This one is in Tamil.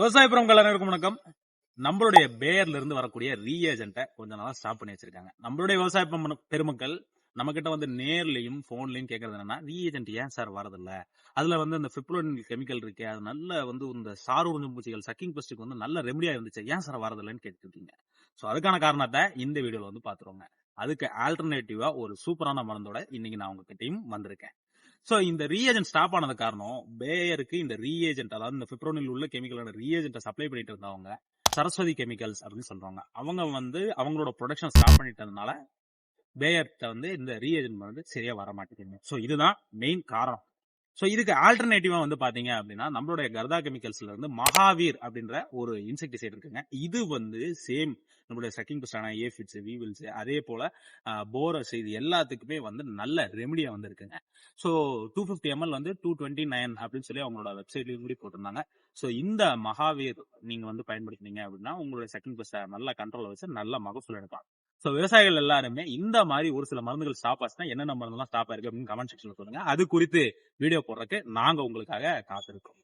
விவசாய பிரமுகள் அனைவருக்கும் வணக்கம். நம்மளுடைய பேர்ல இருந்து வரக்கூடிய ரீஏஜென்ட்டை கொஞ்ச நாளா ஸ்டாப் பண்ணி வச்சிருக்காங்க. நம்மளுடைய விவசாய பெருமக்கள் நம்ம கிட்ட வந்து நேர்லயும் போன்லயும் கேக்குறது என்னன்னா ரீஏஜென்ட் ஏன் சார் வரதில்ல? அதுல வந்து இந்த பிப்ளோன் கெமிக்கல் இருக்கு அது நல்ல வந்து இந்த சார் உறிஞ்சும் பூச்சிகள் சக்கிங் பெஸ்ட்டுக்கு வந்து நல்ல ரெமடியா இருந்துச்சு ஏன் சார் வரதில்லைன்னு கேட்டுருக்கீங்க. சோ அதுக்கான காரணத்தை இந்த வீடியோல வந்து பாத்துருவாங்க. அதுக்கு ஆல்டர்னேட்டிவா ஒரு சூப்பரான மருந்தோட இன்னைக்கு நான் உங்ககிட்டயும் வந்திருக்கேன். சோ இந்த ரீஏஜென்ட் ஸ்டாப் ஆனது காரணம் பேயருக்கு இந்த ரீஏஜென்ட் அதாவது இந்த பிப்ரோனில் உள்ள கெமிக்கலான ரீஏஜென்ட்டை சப்ளை பண்ணிட்டு இருந்தவங்க சரஸ்வதி கெமிக்கல்ஸ் அப்படின்னு சொல்றாங்க அவங்க வந்து அவங்களோட ப்ரொடக்ஷன் ஸ்டாப் பண்ணிட்டதுனால பேயர்கிட்ட வந்து இந்த ரீஏஜென்ட் வந்து சரியா வர மாட்டேங்குது ஸோ இதுதான் மெயின் காரணம். ஸோ இதுக்கு ஆல்டர்னேட்டிவா வந்து பாத்தீங்க அப்படின்னா நம்மளுடைய கர்தா கெமிக்கல்ஸ்ல இருந்து மகாவீர் அப்படின்ற ஒரு இன்செக்டிசைட் இருக்குங்க. இது வந்து சேம் நம்மளுடைய சக்கிங் பெஸ்டான ஏஃபிட்ஸ் வீவில்ஸ் அதே போல போரஸ் இது எல்லாத்துக்குமே வந்து நல்ல ரெமடியாக வந்து இருக்குங்க ஸோ டூ ஃபிஃப்டி எம்எல் வந்து டூ டுவெண்ட்டி நைன் அப்படின்னு சொல்லி அவங்களோட வெப்சைட்லயும் கூட போட்டிருந்தாங்க. ஸோ இந்த மகாவீர் நீங்க வந்து பயன்படுத்தினீங்க அப்படின்னா உங்களுடைய செகண்ட் பெஸ்ட்டை நல்ல கண்ட்ரோல் வச்சு நல்ல மகசூல் எடுக்கலாம். ஸோ விவசாயிகள் எல்லாருமே இந்த மாதிரி ஒரு சில மருந்துகள் ஸ்டாப் ஆச்சுன்னா என்னென்ன மருந்துலாம் ஸ்டாப் ஆயிருக்கு அப்படின்னு கமெண்ட் செக்ஷன்ல சொல்லுங்க. அது குறித்து வீடியோ போடுறதுக்கு நாங்க உங்களுக்காக காத்திருக்கோம்.